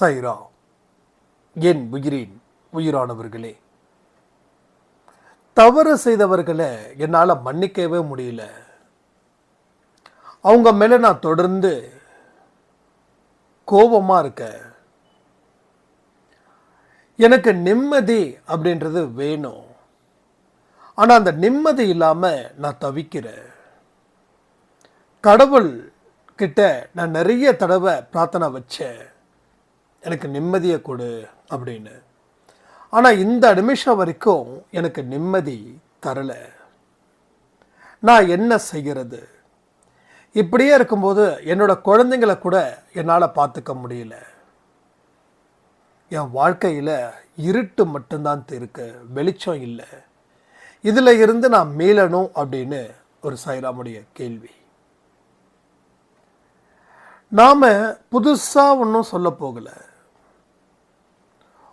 சைரா. என் உயிரின்? உயிரானவர்களே. தவறு செய்தவர்களை என்னால் மன்னிக்கவே முடியல. அவங்க மேலே நான் தொடர்ந்து கோபமாக இருக்கேன். எனக்கு நிம்மதி அப்படின்றது வேணும். ஆனால் அந்த நிம்மதி இல்லாமல் நான் தவிக்கிறேன். கடவுள் கிட்ட நான் நிறைய தடவை பிரார்த்தனை வச்சேன். எனக்கு நிம்மதியை கொடு அப்படின்னு. ஆனால் இந்த நிமிஷம் வரைக்கும் எனக்கு நிம்மதி தரலை. நான் என்ன செய்கிறது? இப்படியே இருக்கும்போது என்னோட குழந்தைங்களை கூட என்னால் பார்த்துக்க முடியல. என் வாழ்க்கையில் இருட்டு மட்டும்தான் இருக்கு வெளிச்சம் இல்லை. இதில் இருந்து நான் மீளணும் அப்படின்னு ஒரு சைராமுடைய கேள்வி. நாம் புதுசாக ஒன்றும் சொல்ல போகலை.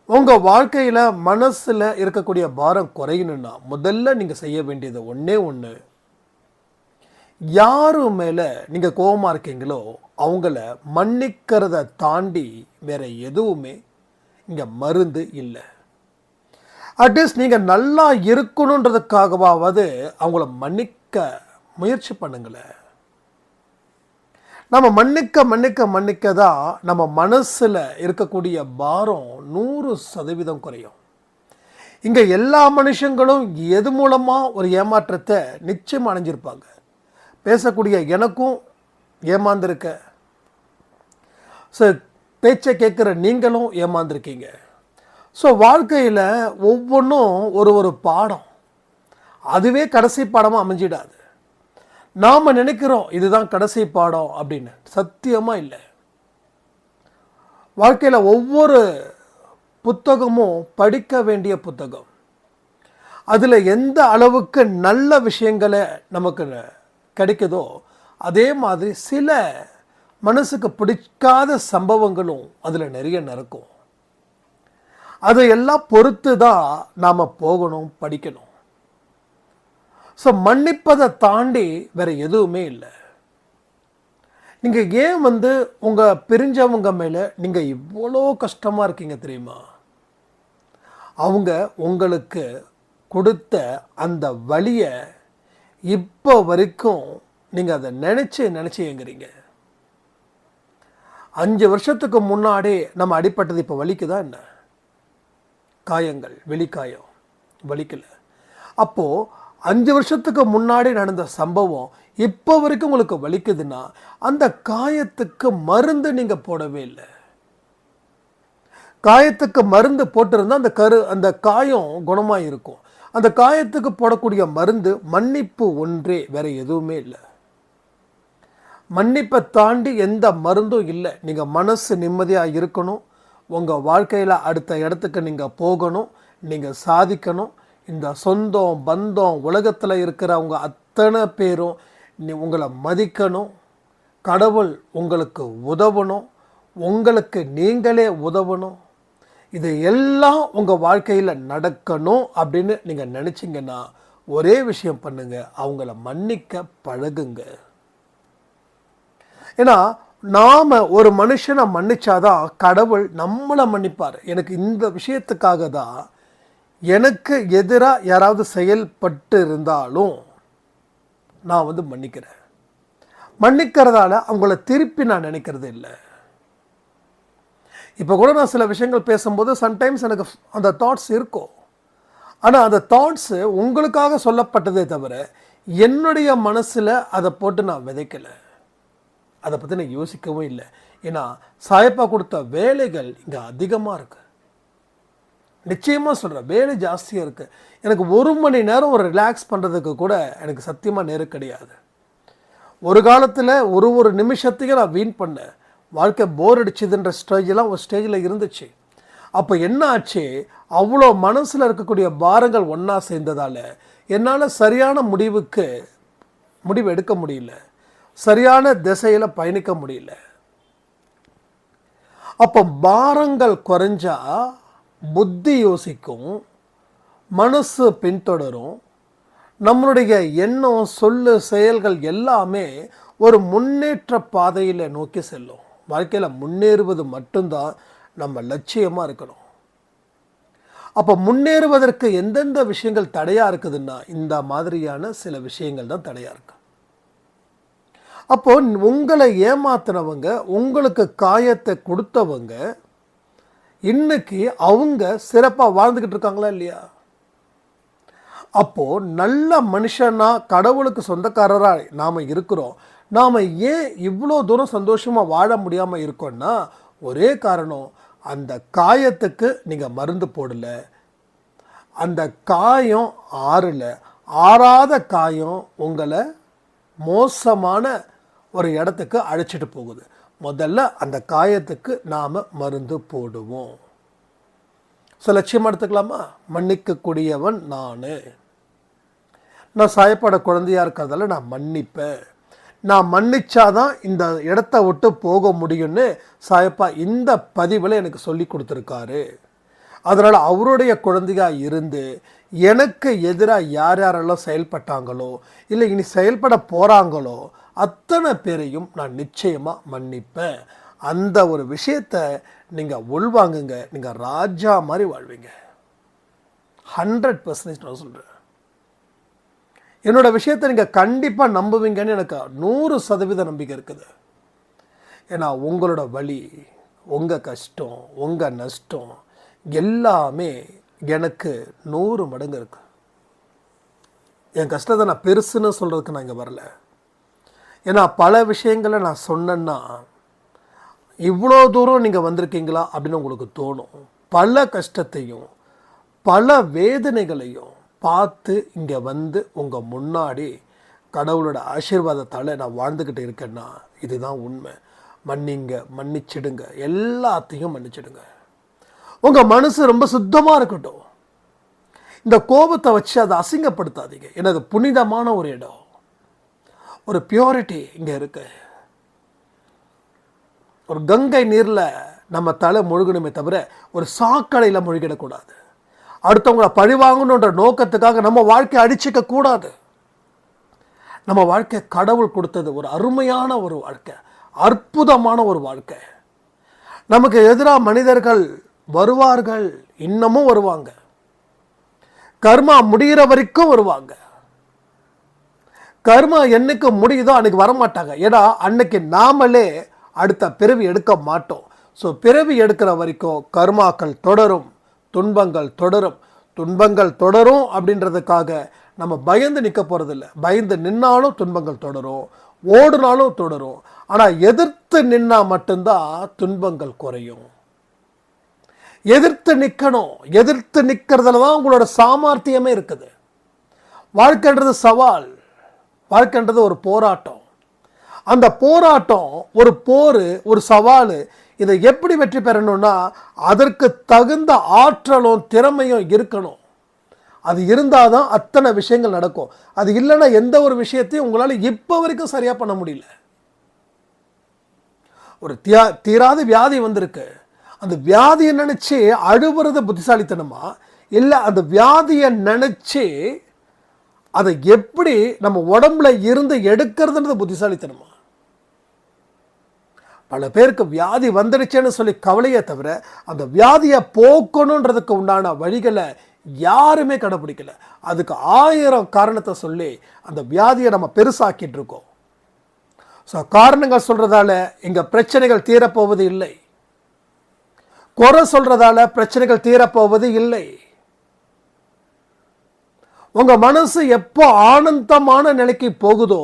உங்கள் வாழ்க்கையில் மனசில் இருக்கக்கூடிய பாரம் குறையணும்னா முதல்ல நீங்கள் செய்ய வேண்டியது ஒன்றே ஒன்று யாரு மேலே நீங்கள் கோபமாக இருக்கீங்களோ அவங்கள மன்னிக்கிறத தாண்டி வேறு எதுவுமே இங்கே மருந்து இல்லை. அட்லீஸ்ட் நீங்கள் நல்லா இருக்கணுன்றதுக்காகவாவது அவங்கள மன்னிக்க முயற்சி பண்ணுங்களேன். நம்ம மன்னிக்க மன்னிக்க மன்னிக்க தான் நம்ம மனசில் இருக்கக்கூடிய பாரம் நூறு சதவீதம் குறையும். இங்கே எல்லா மனுஷங்களும் எது மூலமாக ஒரு ஏமாற்றத்தை நிச்சயம் அடைஞ்சிருப்பாங்க? பேசக்கூடிய எனக்கும் ஏமாந்துருக்க. ஸோ பேச்சை கேட்குற நீங்களும் ஏமாந்துருக்கீங்க. ஸோ வாழ்க்கையில் ஒவ்வொன்றும் ஒரு ஒரு பாடம். அதுவே கடைசி பாடமாக அமைஞ்சிடாது. நாம் நினைக்கிறோம் இதுதான் கடைசி பாடம் அப்படின்னு. சத்தியமாக இல்லை. வாழ்க்கையில் ஒவ்வொரு புத்தகமும் படிக்க வேண்டிய புத்தகம். அதில் எந்த அளவுக்கு நல்ல விஷயங்களை நமக்கு கிடைக்குதோ அதே மாதிரி சில மனசுக்கு பிடிக்காத சம்பவங்களும் அதில் நிறைய நடக்கும். அதையெல்லாம் பொறுத்து தான் நாம் போகணும் படிக்கணும். ஸோ மன்னிப்பதை தாண்டி வேறு எதுவுமே இல்லை. நீங்கள் ஏன் வந்து உங்கள் பிரிஞ்சவங்க மேலே நீங்கள் இவ்வளோ கஷ்டமாக இருக்கீங்க தெரியுமா? அவங்க உங்களுக்கு கொடுத்த அந்த வழியை இப்போ வரைக்கும் நீங்கள் அதை நினச்சி நினச்சி ஏங்குறீங்க. அஞ்சு வருஷத்துக்கு முன்னாடி நம்ம அடிப்பட்டது இப்போ வலிக்குதா என்ன? காயங்கள் வெளிக்காயம் வலிக்கலை. அப்போது அஞ்சு வருஷத்துக்கு முன்னாடி நடந்த சம்பவம் இப்போ வரைக்கும் உங்களுக்கு வலிக்குதுன்னா அந்த காயத்துக்கு மருந்து நீங்கள் போடவே இல்லை. காயத்துக்கு மருந்து போட்டிருந்தால் அந்த கரு அந்த காயம் குணமாக இருக்கும். அந்த காயத்துக்கு போடக்கூடிய மருந்து மன்னிப்பு ஒன்றே வேறு எதுவுமே இல்லை. மன்னிப்பை தாண்டி எந்த மருந்தும் இல்லை. நீங்கள் மனசு நிம்மதியாக இருக்கணும். உங்கள் வாழ்க்கையில் அடுத்த இடத்துக்கு நீங்கள் போகணும். நீங்கள் சாதிக்கணும். இந்த சொந்தம் பந்தம் உலகத்தில் இருக்கிறவங்க அத்தனை பேரும் நீ உங்களை மதிக்கணும். கடவுள் உங்களுக்கு உதவணும். உங்களுக்கு நீங்களே உதவணும். இது எல்லாம் உங்கள் வாழ்க்கையில் நடக்கணும் அப்படின்னு நீங்கள் நினச்சிங்கன்னா ஒரே விஷயம் பண்ணுங்க. அவங்கள மன்னிக்க பழகுங்க. ஏன்னா நாம் ஒரு மனுஷனை மன்னிச்சாதான் கடவுள் நம்மளை மன்னிப்பார். எனக்கு இந்த விஷயத்துக்காக தான் எனக்கு எதிராக யாராவது செயல்பட்டு இருந்தாலும் நான் வந்து மன்னிக்கிறேன். மன்னிக்கிறதால அவங்கள திருப்பி நான் நினைக்கிறது இல்லை. இப்போ கூட நான் சில விஷயங்கள் பேசும்போது சம்டைம்ஸ் எனக்கு அந்த தாட்ஸ் இருக்கும். ஆனால் அந்த தாட்ஸு உங்களுக்காக சொல்லப்பட்டதே தவிர என்னுடைய மனசில் அதை போட்டு நான் விதைக்கலை. அதை பற்றி நான் யோசிக்கவும் இல்லை. ஏன்னா சாயப்பா கொடுத்த வேலைகள் இங்கே அதிகமாக இருக்குது நிச்சயமாக சொல்கிறேன் வேலை ஜாஸ்தியாக இருக்குது எனக்கு ஒரு மணி நேரம் ஒரு ரிலாக்ஸ் பண்ணுறதுக்கு கூட எனக்கு சத்தியமாக நேரம் கிடையாது. ஒரு காலத்தில் ஒரு ஒரு நிமிஷத்தையும் நான் வீண் பண்ணேன். வாழ்க்கை போர் அடிச்சுதுன்ற ஸ்டேஜெலாம் ஒரு ஸ்டேஜில் இருந்துச்சு. அப்போ என்ன ஆச்சு? அவ்வளோ மனசில் இருக்கக்கூடிய பாரங்கள் ஒன்றா சேர்ந்ததால் என்னால் சரியான முடிவுக்கு முடிவு எடுக்க முடியல. சரியான திசையில் பயணிக்க முடியல. அப்போ பாரங்கள் குறைஞ்சால் புத்தி யோசிக்கும் மனசு பின்தொடரும் நம்மளுடைய எண்ணம் சொல்லு செயல்கள் எல்லாமே ஒரு முன்னேற்ற பாதையில் நோக்கி செல்லும். வாழ்க்கையில் முன்னேறுவது மட்டும்தான் நம்ம லட்சியமாக இருக்கணும். அப்போ முன்னேறுவதற்கு எந்தெந்த விஷயங்கள் தடையாக இருக்குதுன்னா இந்த மாதிரியான சில விஷயங்கள் தான் தடையாக இருக்கு. அப்போது உங்களை ஏமாத்தினவங்க உங்களுக்கு காயத்தை கொடுத்தவங்க இன்னைக்கு அவங்க சிறப்பாக வாழ்ந்துக்கிட்டு இருக்காங்களா இல்லையா? அப்போது நல்ல மனுஷனா கடவுளுக்கு சொந்தக்காரராக நாம் இருக்கிறோம். நாம் ஏன் இவ்வளோ தூரம் சந்தோஷமாக வாழ முடியாமல் இருக்கோன்னா ஒரே காரணம் அந்த காயத்துக்கு நீங்கள் மருந்து போடல. அந்த காயம் ஆறல. ஆறாத காயம் உங்களை மோசமான ஒரு இடத்துக்கு அழைச்சிட்டு போகுது. முதல்ல அந்த காயத்துக்கு நாம் மருந்து போடுவோம். ஸோ லட்சியமாக எடுத்துக்கலாமா? மன்னிக்கக்கூடியவன் நான். நான் சாயப்பட குழந்தையாக இருக்கிறதால நான் மன்னிப்பேன். நான் மன்னிச்சாதான் இந்த இடத்த விட்டு போக முடியும்னு சாயப்பா இந்த பதிவில் எனக்கு சொல்லி கொடுத்துருக்காரு. அதனால் அவருடைய குழந்தையாக இருந்து எனக்கு எதிராக யார் யாரெல்லாம் செயல்பட்டாங்களோ இல்லை இனி செயல்பட போகிறாங்களோ அத்தனை பேரையும் நான் நிச்சயமாக மன்னிப்பேன். அந்த ஒரு விஷயத்தை நீங்கள் உள்வாங்குங்க. நீங்கள் ராஜா மாதிரி வாழ்வீங்க. ஹண்ட்ரட் பர்சன்டேஜ் நான் சொல்கிறேன் என்னோட விஷயத்தை நீங்கள் கண்டிப்பாக நம்புவீங்கன்னு எனக்கு நூறு சதவீத நம்பிக்கை இருக்குது. ஏன்னா உங்களோட வழி உங்கள் கஷ்டம் உங்கள் நஷ்டம் எல்லாமே எனக்கு நூறு மடங்கு இருக்குது என் கஷ்டத்தை நான் பெருசுன்னு சொல்கிறதுக்கு நான் இங்கே வரல. ஏன்னா பல விஷயங்களை நான் சொன்னேன்னா இவ்வளோ தூரம் நீங்கள் வந்திருக்கீங்களா அப்படின்னு உங்களுக்கு தோணும். பல கஷ்டத்தையும் பல வேதனைகளையும் பார்த்து இங்கே வந்து உங்கள் முன்னாடி கடவுளோட ஆசீர்வாதத்தால் நான் வாழ்ந்துக்கிட்டு இருக்கேன்னா இதுதான் உண்மை. மன்னிங்க மன்னிச்சிடுங்க. எல்லாத்தையும் மன்னிச்சிடுங்க. உங்கள் மனசு ரொம்ப சுத்தமாக இருக்கட்டும். இந்த கோபத்தை வச்சு அதை அசிங்கப்படுத்தாதீங்க. ஏன்னா அது புனிதமான ஒரு இடம். ஒரு பியூரிட்டி இங்கே இருக்கு. ஒரு கங்கை நீரில் நம்ம தலை முழுகணுமே தவிர ஒரு சாக்கடையில் முழுகிடக்கூடாது. அடுத்தவங்களை பழிவாங்கணுன்ற நோக்கத்துக்காக நம்ம வாழ்க்கையை அடிச்சிக்க கூடாது. நம்ம வாழ்க்கை கடவுள் கொடுத்தது ஒரு அருமையான ஒரு வாழ்க்கை அற்புதமான ஒரு வாழ்க்கை. நமக்கு எதிராக மனிதர்கள் வருவார்கள் இன்னமும் வருவாங்க. கர்மா முடிகிற வரைக்கும் வருவாங்க. கர்மா என்னைக்கு முடியுதோ அன்னைக்கு வரமாட்டாங்க. ஏன்னா அன்னைக்கு நாமளே அடுத்த பிறவி எடுக்க மாட்டோம். ஸோ பிறவி எடுக்கிற வரைக்கும் கர்மாக்கள் தொடரும் துன்பங்கள் தொடரும். துன்பங்கள் தொடரும் அப்படின்றதுக்காக நம்ம பயந்து நிற்க போகிறதில்ல பயந்து நின்னாலும் துன்பங்கள் தொடரும் ஓடுனாலும் தொடரும். ஆனால் எதிர்த்து நின்னா மட்டும்தான் துன்பங்கள் குறையும். எதிர்த்து நிற்கணும் எதிர்த்து நிற்கிறதுல தான் உங்களோட சாமர்த்தியமே இருக்குது. வாழ்க்கைன்றது சவால். வாழ்க்கைன்றது ஒரு போராட்டம். அந்த போராட்டம் ஒரு போர் ஒரு சவால் இதை எப்படி வெற்றி பெறணும்னா அதற்கு தகுந்த ஆற்றலும் திறமையும் இருக்கணும். அது இருந்தால் தான் அத்தனை விஷயங்கள் நடக்கும். அது இல்லைன்னா எந்த ஒரு விஷயத்தையும் உங்களால் இப்போ வரைக்கும் சரியாக பண்ண முடியல. ஒரு தியா தீராத வியாதி வந்திருக்கு. அந்த வியாதியை நினச்சி அழுவுறது புத்திசாலித்தனமா? இல்லை அந்த வியாதியை நினச்சி அதை எப்படி நம்ம உடம்புல இருந்து எடுக்கிறதுன்றது புத்திசாலித்தனமா? பல பேருக்கு வியாதி வந்துடுச்சேன்னு சொல்லி கவலையே தவிர அந்த வியாதியை போக்கணுன்றதுக்கு உண்டான வழிகளை யாருமே கடைப்பிடிக்கல அதுக்கு ஆயிரம் காரணத்தை சொல்லி அந்த வியாதியை நம்ம பெருசாக்கிட்டு இருக்கோம். ஸோ காரணங்கள் சொல்றதால இங்க பிரச்சனைகள் தீரப்போவது இல்லை. குறை சொல்றதால பிரச்சனைகள் தீரப்போவது இல்லை. உங்கள் மனசு எப்போ ஆனந்தமான நிலைக்கு போகுதோ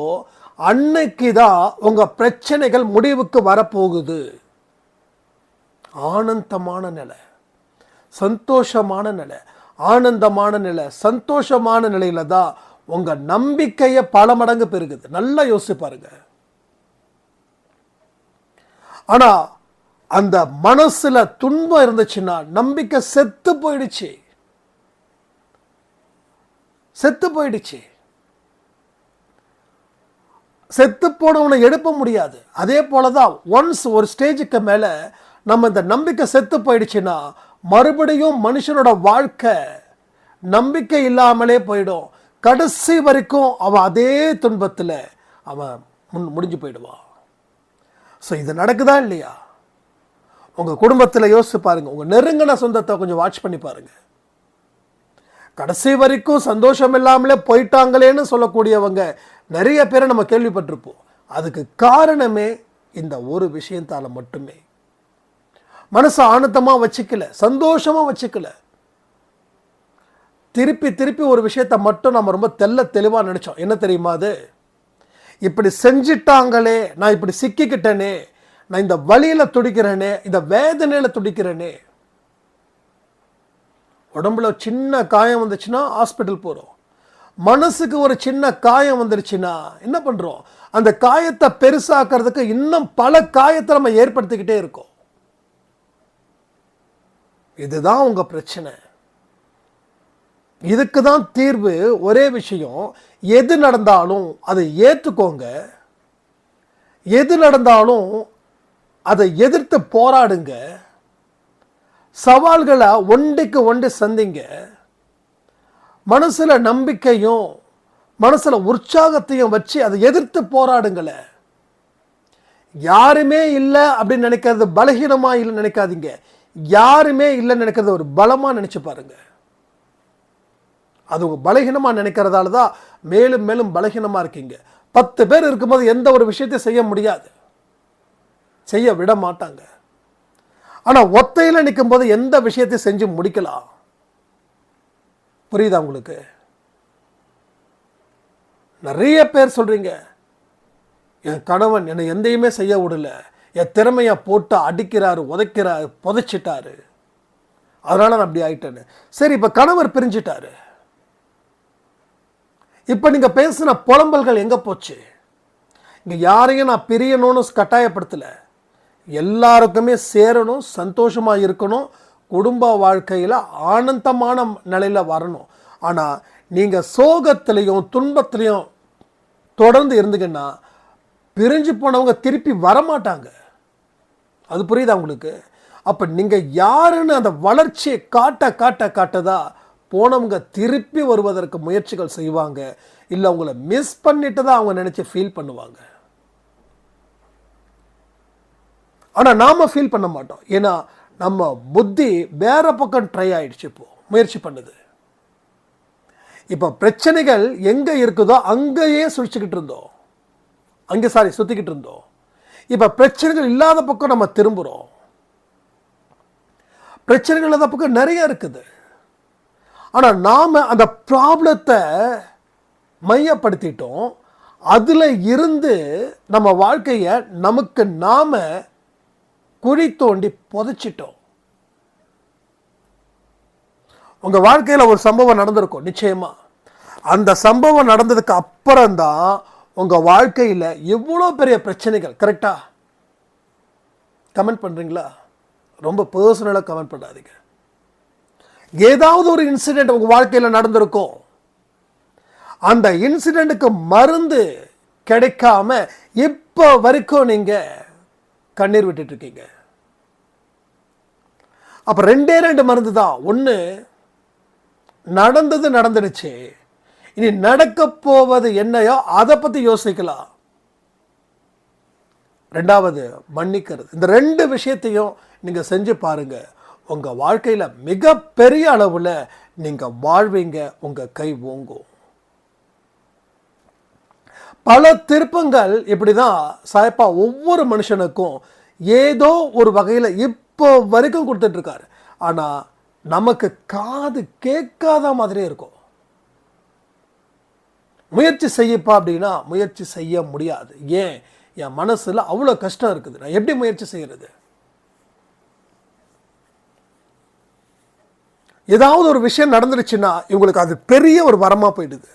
அன்னைக்கு தான் உங்கள் பிரச்சனைகள் முடிவுக்கு வரப்போகுது. ஆனந்தமான நிலை. சந்தோஷமான நிலை. ஆனந்தமான நிலை. சந்தோஷமான நிலையில தான் உங்கள் நம்பிக்கையை பல மடங்கு பெருகுது. நல்லா யோசிப்பாருங்க ஆனால் அந்த மனசில் துன்பம் இருந்துச்சுன்னா நம்பிக்கை செத்து போயிடுச்சு. செத்து போயிடுச்சு. செத்து போனவனை எழுப்ப முடியாது. அதே போல தான் ஒன்ஸ் ஒரு ஸ்டேஜுக்கு மேலே நம்ம இந்த நம்பிக்கை செத்து போயிடுச்சுன்னா மறுபடியும் மனுஷனோட வாழ்க்கை நம்பிக்கை இல்லாமலே போயிடும். கடைசி வரைக்கும் அவன் அதே துன்பத்தில் அவன் முன் முடிஞ்சு போயிடுவான். ஸோ இது நடக்குதா இல்லையா? உங்கள் குடும்பத்தில் யோசிச்சு பாருங்கள் உங்கள் நெருங்கின சொந்தத்தை கொஞ்சம் வாட்ச் பண்ணி பாருங்கள் கடைசி வரைக்கும் சந்தோஷம் இல்லாமலே போயிட்டாங்களேன்னு சொல்லக்கூடியவங்க நிறைய பேரை நம்ம கேள்விப்பட்டிருப்போம். அதுக்கு காரணமே இந்த ஒரு விஷயத்தால் மட்டுமே. மனசை ஆனந்தமாக வச்சுக்கல சந்தோஷமாக வச்சுக்கல. திருப்பி திருப்பி ஒரு விஷயத்தை மட்டும் நம்ம ரொம்ப தெல்ல தெளிவாக நினச்சோம். என்ன தெரியுமா அது? இப்படி செஞ்சிட்டாங்களே நான் இப்படி சிக்கிக்கிட்டேனே நான் இந்த வழியில் துடிக்கிறேனே இந்த வேதனையில் துடிக்கிறேனே உடம்புல சின்ன காயம் வந்துச்சுன்னா ஹாஸ்பிட்டல் போகிறோம் மனசுக்கு ஒரு சின்ன காயம் வந்துருச்சுன்னா என்ன பண்ணுறோம் அந்த காயத்தை பெருசாக்கிறதுக்கு இன்னும் பல காயத்தை நம்ம ஏற்படுத்திக்கிட்டே இருக்கோம். இதுதான் உங்க பிரச்சனை. இதுக்கு தான் தீர்வு. ஒரே விஷயம் எது நடந்தாலும் அதை ஏற்றுக்கோங்க எது நடந்தாலும் அதை எதிர்த்து போராடுங்க. சவால்களை ஒன்றுக்கு ஒன்று சந்திங்க. மனசில் நம்பிக்கையும் மனசில் உற்சாகத்தையும் வச்சு அதை எதிர்த்து போராடுங்களே. யாருமே இல்லை அப்படின்னு நினைக்கிறது பலகீனமா இல்லைன்னு நினைக்காதீங்க. யாருமே இல்லைன்னு நினைக்கிறது ஒரு பலமா நினச்சி பாருங்க. அது உங்கள் பலகீனமாக நினைக்கிறதால தான் மேலும் மேலும் பலகீனமா இருக்கீங்க. பத்து பேர் இருக்கும்போது எந்த ஒரு விஷயத்தையும் செய்ய முடியாது. செய்ய விட மாட்டாங்க. ஆனா ஒத்தையில் நிற்கும் போது எந்த விஷயத்தையும் செஞ்சு முடிக்கலாம். புரியுதா உங்களுக்கு? நிறைய பேர் சொல்றீங்க என் கணவன் என்னை எந்தையுமே செய்ய விடல. என் திறமையை போட்டு அடிக்கிறாரு உதைக்கிறாரு புதைச்சிட்டாரு. அதனால் நான் அப்படி ஆயிட்டேன்னு. சரி இப்போ கணவர் பிரிஞ்சிட்டாரு. இப்போ நீங்கள் பேசின புலம்பல்கள் எங்கே போச்சு? இங்கே யாரையும் நான் பிரியணும்னு கட்டாயப்படுத்தலை. எல்லாருக்குமே சேரணும் சந்தோஷமாக இருக்கணும் குடும்ப வாழ்க்கையில் ஆனந்தமான நிலையில் வரணும். ஆனால் நீங்கள் சோகத்திலையும் துன்பத்திலையும் தொடர்ந்து இருந்தீங்கன்னா பிரிஞ்சு போனவங்க திருப்பி வரமாட்டாங்க. அது புரியுதா உங்களுக்கு? அப்போ நீங்கள் யாருன்னு அந்த வளர்ச்சியை காட்ட காட்ட காட்டதா போனவங்க திருப்பி வருவதற்கு முயற்சிகள் செய்வாங்க. இல்லை அவங்கள மிஸ் பண்ணிட்டு தான் அவங்க நினச்சி ஃபீல் பண்ணுவாங்க. ஆனால் நாம ஃபீல் பண்ண மாட்டோம். ஏன்னா நம்ம புத்தி வேறு பக்கம் ட்ரை ஆகிடுச்சு இப்போ முயற்சி பண்ணுது. இப்போ பிரச்சனைகள் எங்கே இருக்குதோ அங்கேயே சுழிச்சுக்கிட்டு இருந்தோம். அங்கே சாரி சுற்றிக்கிட்டு இருந்தோம். இப்போ பிரச்சனைகள் இல்லாத பக்கம் நம்ம திரும்புகிறோம் பிரச்சனைகள் இல்லாத பக்கம் நிறைய இருக்குது. ஆனால் நாம் அந்த ப்ராப்ளத்தை மையப்படுத்திட்டோம். அதில் இருந்து நம்ம வாழ்க்கையை நமக்கு நாம் குழி தோண்டி புதைச்சிட்டோம். உங்க வாழ்க்கையில ஒரு சம்பவம் நடந்திருக்கும் நிச்சயமா. அந்த சம்பவம் நடந்ததுக்கு அப்புறம்தான் உங்க வாழ்க்கையில எவ்வளோ பெரிய பிரச்சனைகள் கரெக்டா கமெண்ட் பண்றீங்களா? ரொம்ப பர்சனலாக கமெண்ட் பண்ணாதீங்க. ஏதாவது ஒரு இன்சிடென்ட் உங்க வாழ்க்கையில நடந்திருக்கும். அந்த இன்சிடெண்ட்டுக்கு மருந்து கிடைக்காம இப்போ வரைக்கும் நீங்க கண்ணீர் விட்டுட்ருக்கீங்க. இருக்கீங்க ரெண்டே ரெண்டு மருந்து தான். ஒன்று நடந்தது நடந்துடுச்சு. இனி நடக்க போவது என்னையோ அதை பற்றி யோசிக்கலாம். ரெண்டாவது மன்னிக்கிறது. இந்த ரெண்டு விஷயத்தையும் நீங்கள் செஞ்சு பாருங்கள் உங்கள் வாழ்க்கையில் மிகப்பெரிய அளவில் நீங்கள் வாழ்வீங்க. உங்கள் கை ஓங்கும். பல திருப்பங்கள் இப்படி தான் சாயப்பா ஒவ்வொரு மனுஷனுக்கும் ஏதோ ஒரு வகையில் இப்போ வரைக்கும் கொடுத்துட்ருக்காரு. ஆனால் நமக்கு காது கேட்காத மாதிரியே இருக்கும். முயற்சி செய்யப்பா அப்படின்னா முயற்சி செய்ய முடியாது. ஏன்? என் மனசில் அவ்வளோ கஷ்டம் இருக்குது. நான் எப்படி முயற்சி செய்கிறது ஏதாவது ஒரு விஷயம் நடந்துருச்சுன்னா இவங்களுக்கு அது பெரிய ஒரு வரமாக போயிடுது.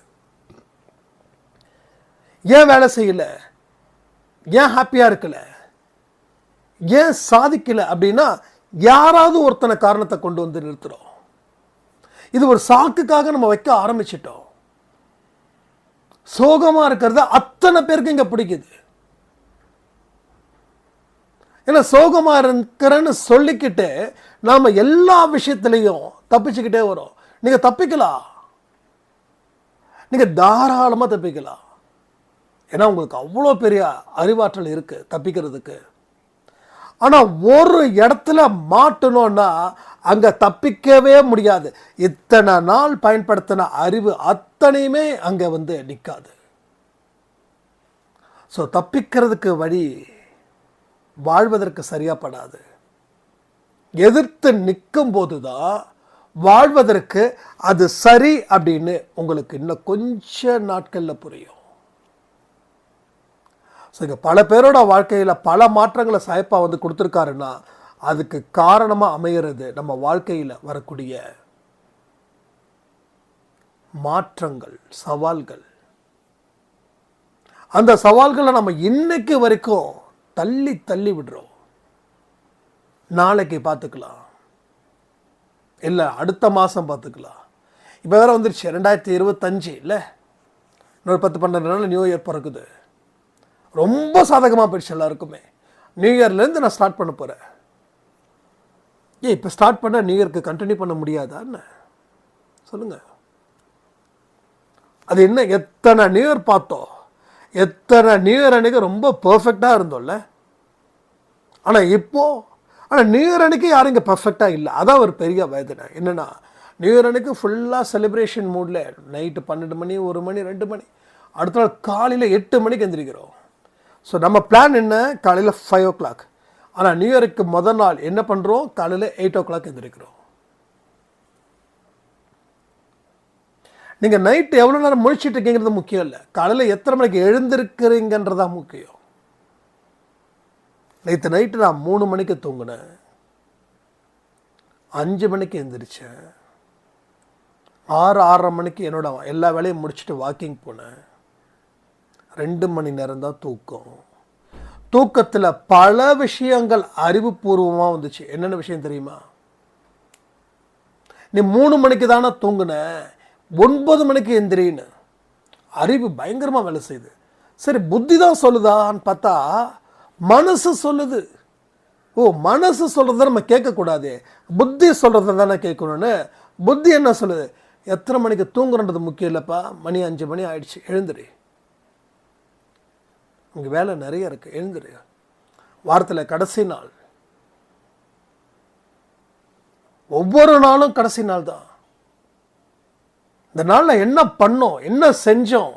ஏன் வேலை செய்யல? ஏன் ஹாப்பியா இருக்கல? ஏன் சாதிக்கல அப்படின்னா யாராவது ஒருத்தனை காரணத்தை கொண்டு வந்து நிறுத்துறோம். இது ஒரு சாக்குக்காக நம்ம வைக்க ஆரம்பிச்சிட்டோம். சோகமா இருக்கிறது அத்தனை பேருக்கு இங்க பிடிக்குது. ஏன்னா சோகமா இருக்கிறேன்னு சொல்லிக்கிட்டு நாம எல்லா விஷயத்துலேயும் தப்பிச்சுக்கிட்டே வரோம். நீங்க தப்பிக்கலாம். நீங்க தாராளமா தப்பிக்கலாம். ஏன்னா உங்களுக்கு அவ்வளோ பெரிய அறிவாற்றல் இருக்கு தப்பிக்கிறதுக்கு. ஆனால் ஒரு இடத்துல மாட்டணும்னா அங்கே தப்பிக்கவே முடியாது. இத்தனை நாள் பயன்படுத்தின அறிவு அத்தனையுமே அங்கே வந்து நிற்காது ஸோ தப்பிக்கிறதுக்கு வழி வாழ்வதற்கு சரியாப்படாது. எதிர்த்து நிற்கும் போது தான் வாழ்வதற்கு அது சரி அப்படின்னு உங்களுக்கு இன்னும் கொஞ்ச நாட்களில் புரியும். ஸோ இங்கே பல பேரோட வாழ்க்கையில் பல மாற்றங்களை சாய்ப்பா வந்து கொடுத்துருக்காருன்னா அதுக்கு காரணமாக அமைகிறது நம்ம வாழ்க்கையில் வரக்கூடிய மாற்றங்கள் சவால்கள். அந்த சவால்களை நம்ம இன்னைக்கு வரைக்கும் தள்ளி தள்ளி விடுறோம். நாளைக்கு பார்த்துக்கலாம். இல்லை அடுத்த மாதம் பார்த்துக்கலாம். இப்போ வேற வந்துருச்சு ரெண்டாயிரத்தி இருபத்தஞ்சு இல்லை? இன்னொரு பத்து பன்னெண்டு நாள் நியூ இயர் பிறக்குது. ரொம்ப சாதகமாக போயிடுச்சு எல்லாருக்குமே. நியூ இயர்லேருந்து நான் ஸ்டார்ட் பண்ண போகிறேன் ஏன் இப்போ ஸ்டார்ட் பண்ண நியூ இயர்க்கு கண்டினியூ பண்ண முடியாதா என்ன? சொல்லுங்கள் அது என்ன? எத்தனை நியூ இயர் பார்த்தோம். எத்தனை நியூ இயர் அன்றைக்கி ரொம்ப பர்ஃபெக்டாக இருந்தோம்ல. ஆனால் இப்போது ஆனால் நியூ இயர் அன்றைக்கி யாரும் இங்கே பர்ஃபெக்டாக இல்லை. அதான் ஒரு பெரிய வேதனை. என்னென்னா நியூ இயர் அன்றைக்கி ஃபுல்லாக செலிப்ரேஷன் மூடில் நைட்டு பன்னெண்டு மணி ஒரு மணி ரெண்டு மணி. அடுத்த நாள் காலையில் எட்டு மணிக்கு எந்திரிக்கிறோம். ஸோ நம்ம பிளான் என்ன? காலையில் ஃபைவ் ஓ கிளாக் ஆனால் நியூ இயருக்கு முதல் நாள் என்ன பண்ணுறோம் காலையில் எயிட் ஓ கிளாக் எந்திரிக்கிறோம். நீங்கள் நைட்டு எவ்வளோ நேரம் முழிச்சிட்டு இருக்கீங்கிறது முக்கியம் இல்லை. காலையில் எத்தனை மணிக்கு எழுந்திருக்கிறீங்கன்றதான் முக்கியம். நேற்று நைட்டு நான் மூணு மணிக்கு தூங்கினேன். அஞ்சு மணிக்கு எந்திரிச்சேன். ஆறு ஆறரை மணிக்கு என்னோட எல்லா வேலையும் முடிச்சுட்டு வாக்கிங் போனேன். ரெண்டு மணி நேரம் தான் தூக்கம். தூக்கத்தில் பல விஷயங்கள் அறிவுபூர்வமாக வந்துச்சு. என்னென்ன விஷயம் தெரியுமா? நீ மூணு மணிக்கு தானே தூங்குன ஒன்பது மணிக்கு எந்திரின்னு. அறிவு பயங்கரமாக வேலை செய்யுது. சரி புத்தி தான் சொல்லுதான்னு பார்த்தா மனசு சொல்லுது. ஓ மனசு சொல்கிறத நம்ம கேட்கக்கூடாது. புத்தி சொல்கிறத தானே கேட்கணும்னு. புத்தி என்ன சொல்லுது? எத்தனை மணிக்கு தூங்குறன்றது முக்கியம் இல்லைப்பா. மணி அஞ்சு மணி ஆயிடுச்சு. எழுந்துரு. இங்கே வேலை நிறைய இருக்கு. எழுந்துரு. வாரத்தில் கடைசி நாள். ஒவ்வொரு நாளும் கடைசி நாள் தான். இந்த நாளில் என்ன பண்ணோம்? என்ன செஞ்சோம்?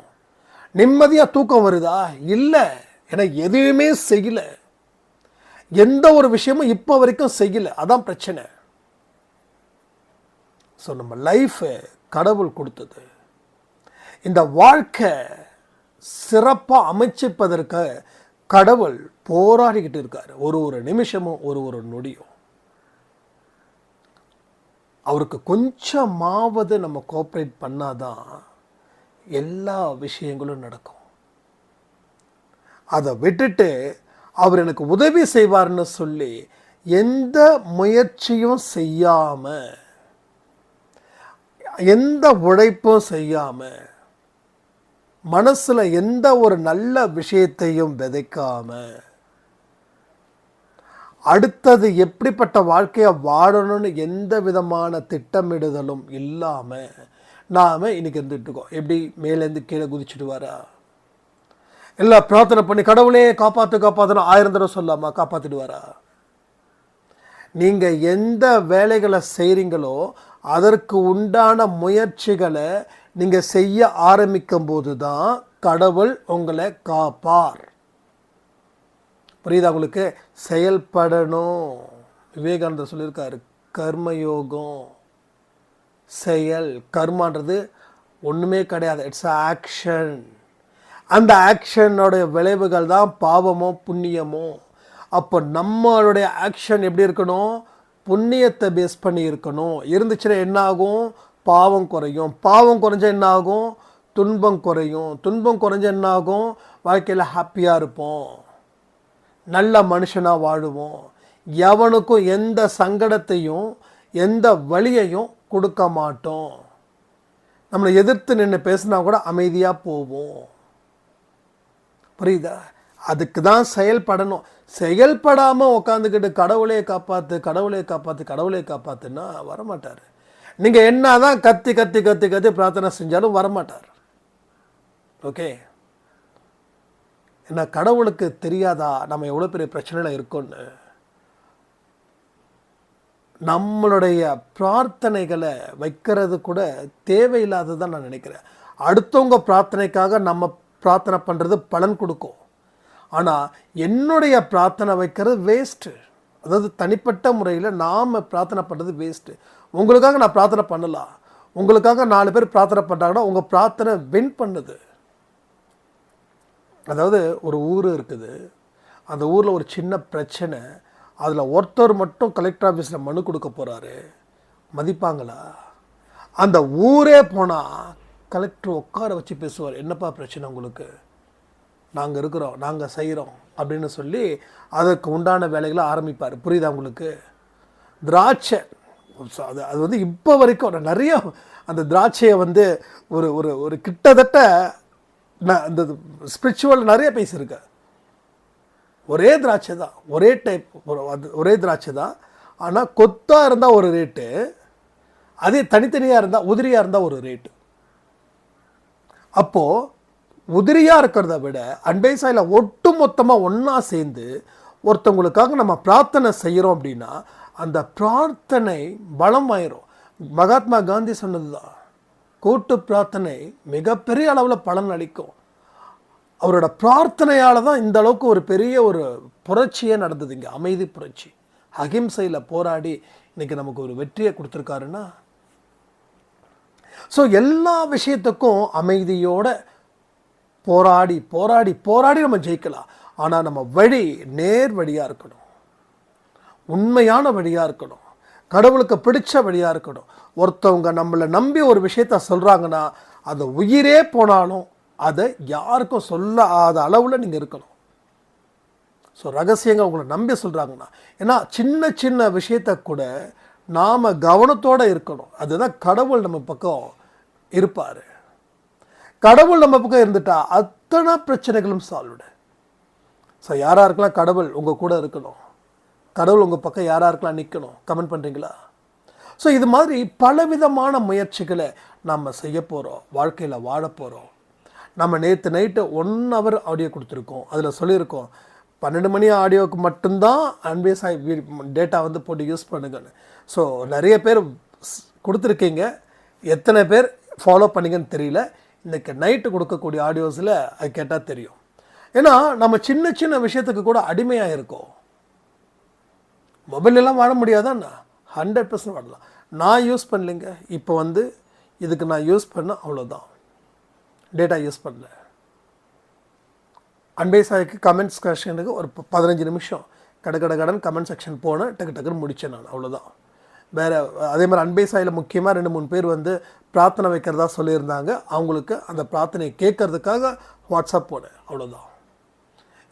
நிம்மதியாக தூக்கம் வருதா? இல்லை. ஏன்னா எதுவுமே செய்யல. எந்த ஒரு விஷயமும் இப்போ வரைக்கும் செய்யல. அதான் பிரச்சனை. ஸோ நம்ம லைஃப் கடவுள் கொடுத்தது. இந்த வாழ்க்கை சிறப்பாக அமைச்சிப்பதற்கு கடவுள் போராடிக்கிட்டு இருக்கார். ஒரு ஒரு நிமிஷமும் ஒரு ஒரு நொடியும். அவருக்கு கொஞ்சமாவது நம்ம கோஆப்ரேட் பண்ணாதான் எல்லா விஷயங்களும் நடக்கும். அதை விட்டுட்டு அவர் எனக்கு உதவி செய்வார்னு சொல்லி எந்த முயற்சியும் செய்யாமல் எந்த உழைப்பும் செய்யாமல் மனசுல எந்த ஒரு நல்ல விஷயத்தையும் விதைக்காம அடுத்தது எப்படிப்பட்ட வாழ்க்கையை வாழணும்னு எந்த விதமான திட்டமிடுதலும் இல்லாம நாம இன்னைக்கு இருந்துட்டு இருக்கோம். எப்படி? மேலேருந்து கீழே குதிச்சுட்டு வரா. எல்லாம் பிரார்த்தனை பண்ணி கடவுளே காப்பாற்று காப்பாற்றணும் ஆயிரம் தடவை சொல்லாமா? காப்பாற்றிடுவாரா நீங்கள் எந்த வேலைகளை செய்கிறீங்களோ அதற்கு உண்டான முயற்சிகளை நீங்கள் செய்ய ஆரம்பிக்கும் போது தான் கடவுள் உங்களை காப்பார். புரியுதா உங்களுக்கு? செயல்படணும். விவேகானந்தர் சொல்லியிருக்காரு கர்மயோகம் செயல் கர்மான்றது ஒன்றுமே கிடையாது. இட்ஸ் ஆக்ஷன் அந்த ஆக்ஷனோடைய விளைவுகள் தான் பாவமோ புண்ணியமோ. அப்போ நம்மளுடைய ஆக்ஷன் எப்படி இருக்கணும்? புண்ணியத்தை பேஸ் பண்ணி இருக்கணும் இருந்துச்சுன்னா என்ன ஆகும்? பாவம் குறையும். பாவம் குறைஞ்சா என்ன ஆகும் துன்பம் குறையும். துன்பம் குறைஞ்ச என்ன ஆகும் வாழ்க்கையில் ஹாப்பியாக இருப்போம். நல்ல மனுஷனாக வாழுவோம். எவனுக்கும் எந்த சங்கடத்தையும் எந்த வழியையும் கொடுக்க மாட்டோம். நம்மளை எதிர்த்து நின்று பேசினா கூட அமைதியாக போவோம். புரியுதா? அதுக்கு தான் செயல்படணும். செயல்படாமல் உட்காந்துக்கிட்டு கடவுளே காப்பாற்று கடவுளே காப்பாற்று கடவுளே காப்பாற்றுன்னா வரமாட்டார். நீங்கள் என்ன தான் கத்தி கத்தி கத்தி கத்தி பிரார்த்தனை செஞ்சாலும் வரமாட்டார். ஓகே என்ன கடவுளுக்கு தெரியாதா? நம்ம எவ்வளோ பெரிய பிரச்சனையில் இருக்கோன்னு நம்மளுடைய பிரார்த்தனைகளை வைக்கிறது கூட தேவையில்லாததான் நான் நினைக்கிறேன். அடுத்தவங்க பிரார்த்தனைக்காக நம்ம பிரார்த்தனை பண்ணுறது பலன் கொடுக்கும். ஆனால் என்னுடைய பிரார்த்தனை வைக்கிறது வேஸ்ட்டு அதாவது தனிப்பட்ட முறையில் நாம் பிரார்த்தனை பண்ணுறது வேஸ்ட்டு உங்களுக்காக நான் பிரார்த்தனை பண்ணலாம் உங்களுக்காக நாலு பேர் பிரார்த்தனை பண்ணுறாங்கன்னா உங்கள் பிரார்த்தனை வின் பண்ணுது. அதாவது ஒரு ஊர் இருக்குது. அந்த ஊரில் ஒரு சின்ன பிரச்சனை. அதில் ஒருத்தர் மட்டும் கலெக்டர் ஆஃபீஸில் மனு கொடுக்க போகிறாரு மதிப்பாங்களா? அந்த ஊரே போனால் கலெக்டர் உட்கார வச்சு பேசுவார். என்னப்பா பிரச்சனை உங்களுக்கு? நாங்கள் இருக்கிறோம் நாங்கள் செய்கிறோம் அப்படின்னு சொல்லி அதுக்கு உண்டான வேலைகளை ஆரம்பிப்பார். புரியுதா உங்களுக்கு? திராட்சை. அது அது வந்து இப்போ வரைக்கும் நான் நிறைய அந்த திராட்சையை வந்து ஒரு ஒரு ஒரு கிட்டத்தட்ட நான் அந்த ஸ்பிரிச்சுவல் நிறைய பேசியிருக்கேன். ஒரே திராட்சை தான். ஒரே டைப் அது ஒரே திராட்சை தான். ஆனால் கொத்தாக இருந்தால் ஒரு ரேட்டு அதே தனித்தனியாக இருந்தால் உதிரியாக இருந்தால் ஒரு ரேட்டு அப்போது உதிரியாக இருக்கிறத விட அன்பை சாயில் ஒட்டு மொத்தமாக ஒன்றா சேர்ந்து ஒருத்தவங்களுக்காக நம்ம பிரார்த்தனை செய்கிறோம் அப்படின்னா அந்த பிரார்த்தனை பலம் ஆயிரும் மகாத்மா காந்தி சொன்னது தான் கூட்டு பிரார்த்தனை மிகப்பெரிய அளவில் பலன் அளிக்கும். அவரோட பிரார்த்தனையால் தான் இந்த அளவுக்கு ஒரு பெரிய ஒரு புரட்சியே நடந்தது இங்கே. அமைதி புரட்சி. அகிம்சையில் போராடி இன்றைக்கி நமக்கு ஒரு வெற்றியை கொடுத்துருக்காருன்னா ஸோ எல்லா விஷயத்துக்கும் அமைதியோட போராடி போராடி போராடி நம்ம ஜெயிக்கலாம். ஆனால் நம்ம வழி நேர் வழியாக இருக்கணும். உண்மையான வழியாக இருக்கணும். கடவுளுக்கு பிடிச்ச வழியாக இருக்கணும். ஒருத்தவங்க நம்மளை நம்பி ஒரு விஷயத்த சொல்கிறாங்கன்னா அது உயிரே போனாலும் அதை யாருக்கும் சொல்லாத அளவில் நீங்கள் இருக்கணும். ஸோ ரகசியங்கள் உங்களை நம்பி சொல்கிறாங்கன்னா ஏன்னா சின்ன சின்ன விஷயத்த கூட நாம் கவனத்தோடு இருக்கணும். அதுதான் கடவுள் நம்ம பக்கம் இருப்பார். கடவுள் நம்ம பக்கம் இருந்துட்டா அத்தனை பிரச்சனைகளும் சால்வ்டு ஸோ யாராக இருக்கலாம் கடவுள் உங்கள் கூட இருக்கணும். கடவுள் உங்கள் பக்கம் யாராக இருக்கலாம் நிற்கணும் கமெண்ட் பண்ணுறீங்களா ஸோ இது மாதிரி பலவிதமான முயற்சிகளை நம்ம செய்ய போகிறோம் வாழ்க்கையில் வாழ போகிறோம் நம்ம நேற்று நைட்டு ஒன் ஹவர் ஆடியோ கொடுத்துருக்கோம். அதில் சொல்லியிருக்கோம் பன்னெண்டு மணி ஆடியோவுக்கு மட்டும்தான் அன்பேஸ் டேட்டா வந்து போட்டு யூஸ் பண்ணுங்கன்னு. ஸோ நிறைய பேர் கொடுத்துருக்கீங்க. எத்தனை பேர் ஃபாலோ பண்ணிங்கன்னு தெரியல. இன்றைக்கி நைட்டு கொடுக்கக்கூடிய ஆடியோஸில் அது கேட்டால் தெரியும். ஏன்னா நம்ம சின்ன சின்ன விஷயத்துக்கு கூட அடிமையாக இருக்கோம். மொபைலெல்லாம் வாழ முடியாதாண்ணா ஹண்ட்ரட் பர்சன்ட் வாடலாம் நான் யூஸ் பண்ணலைங்க. இப்போ வந்து இதுக்கு நான் யூஸ் பண்ண அவ்வளோதான் டேட்டா யூஸ் பண்ணல. அன்பை சாய்க்கு கமெண்ட்ஸ் செக்ஷனுக்கு ஒரு பதினஞ்சு நிமிஷம். கட கட கடன் கமெண்ட் செக்ஷன் போனேன் டக்கு டக்குன்னு முடித்தேன் நான். அவ்வளோதான் வேறு அதே மாதிரி அன்பை சாயில் முக்கியமாக ரெண்டு மூணு பேர் வந்து பிரார்த்தனை வைக்கிறதா சொல்லியிருந்தாங்க. அவங்களுக்கு அந்த பிரார்த்தனையை கேட்கறதுக்காக வாட்ஸ்அப் போனேன். அவ்வளோதான்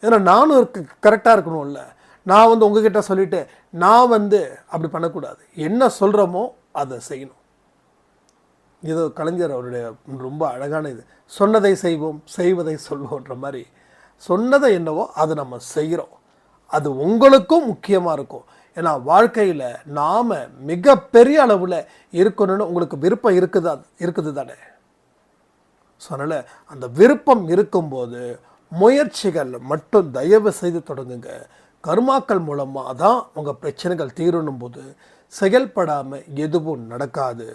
ஏன்னா நானும் இருக்கு கரெக்டாக இருக்கணும்ல. நான் வந்து உங்ககிட்ட சொல்லிவிட்டு நான் வந்து அப்படி பண்ணக்கூடாது. என்ன சொல்கிறோமோ அதை செய்யணும். இது கலைஞர் அவருடைய ரொம்ப அழகான இது. சொன்னதை செய்வோம் செய்வதை சொல்வோன்ற மாதிரி. சொன்னதை என்னவோ அதை நம்ம செய்கிறோம் அது உங்களுக்கும் முக்கியமாக இருக்கும். ஏன்னா வாழ்க்கையில் நாம் மிகப்பெரிய அளவில் இருக்கணும்னு உங்களுக்கு விருப்பம் இருக்குதா இருக்குது தானே? ஸோ அதனால் அந்த விருப்பம் இருக்கும்போது முயற்சிகள் மட்டும் தயவு செய்து தொடங்குங்க. கர்மாக்கள் மூலமாக தான் உங்கள் பிரச்சனைகள் தீரணும் போது செயல்படாமல் எதுவும் நடக்காது.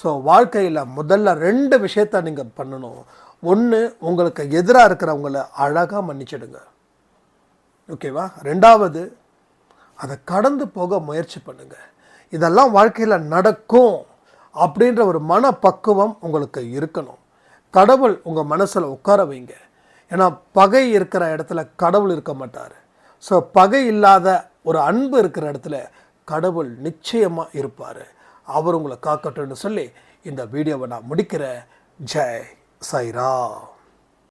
ஸோ வாழ்க்கையில் முதல்ல ரெண்டு விஷயத்த நீங்கள் பண்ணணும். ஒன்று உங்களுக்கு எதிராக இருக்கிறவங்கள அழகாக மன்னிச்சிடுங்க. ஓகேவா? ரெண்டாவது அதை கடந்து போக முயற்சி பண்ணுங்கள் இதெல்லாம் வாழ்க்கையில் நடக்கும் அப்படின்ற ஒரு மனப்பக்குவம் உங்களுக்கு இருக்கணும். கடவுள் உங்கள் மனசில் உட்கார வைங்க. ஏன்னா பகை இருக்கிற இடத்துல கடவுள் இருக்க மாட்டார். ஸோ பகை இல்லாத ஒரு அன்பு இருக்கிற இடத்துல கடவுள் நிச்சயமாக இருப்பார். அவர் உங்களை காக்கட்டும்னு சொல்லி இந்த வீடியோவை நான் முடிக்கிறேன். ஜெய் சைரா